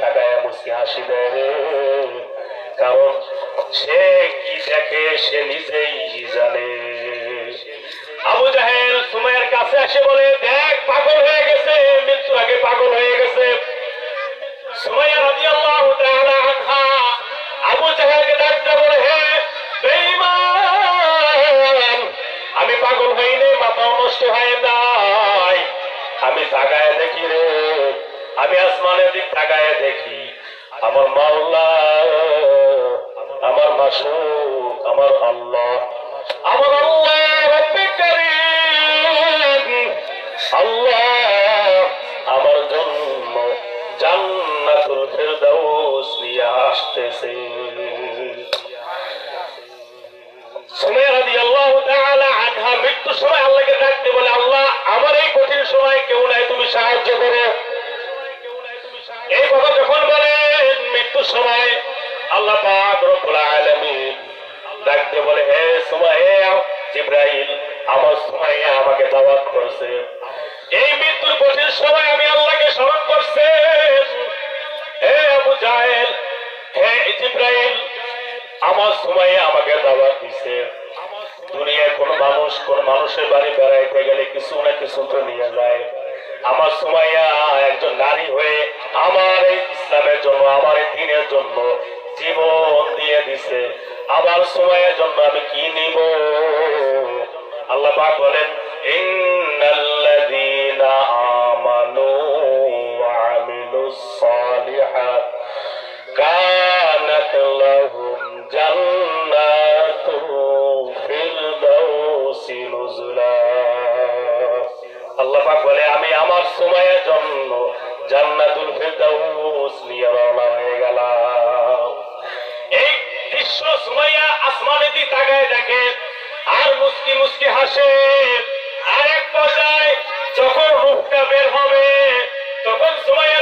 তাকায় মুসকি হাসি কারণ সে কি দেখে সে নিজেই জানে। আবু জাহেল সুমাইয়ার কাছে এসে বলে, দেখ, পাগল হয়ে গেছে, মৃত্যুর আগে পাগল হয়ে গেছে। সুমাইয়া রাদিয়াল্লাহু তাআলা আবু জাহেলকে ডাকতে বলে, হে বেঈমান, আমি পাগল হইনি মাথাও নষ্ট হয় নাই। আমি তাকায় দেখি রে আমি আসমানের দিক তাকায় দেখি, আমার মাওলা, আমার মাসুক, আমার আল্লাহ। আমার আল্লাহ আল্লাহ আমার জন্য জান্নাতুল ফেরদাউস নিয়ে আসতেছে। মৃত্যুর সময় আল্লাহকে ডাকতে বলে, আল্লাহ, আমার এই কঠিন সময় কেউ নাই। সময় আল্লাহ পাক ডাকতে বলে, হে সুমাইয়া, জিব্রাইল, আমার সুমাইয়া আমাকে দাওয়াত করছে। এই মৃত্যুর কঠিন সময় আমি আল্লাহকে স্মরণ করছে। হে আবু জাহেল, হে জিব্রাইল, আমার সময়ে আমাকে দাওয়াত দিছে। দুনিয়ায় কোন মানুষ কোন মানুষের বাড়ি বেড়াইতে গেলে কিছু না কিছু তো নিয়ে যায়। আমার সুমাইয়া দিছে আবার সময়ের জন্য আমি কি নিব? আল্লাহ পাক বলেন, ইন্নাল্লাযীনা বলে, আমি আমার সময়ের জন্য জান্নাত দৃশ্য সুমাইয়া আসমানে দি তাকায় দেখে, আর মুসকি মুসকি হাসে। আর এক পর্যায়ে যখন রূপটা বের হবে, তখন সুমাইয়া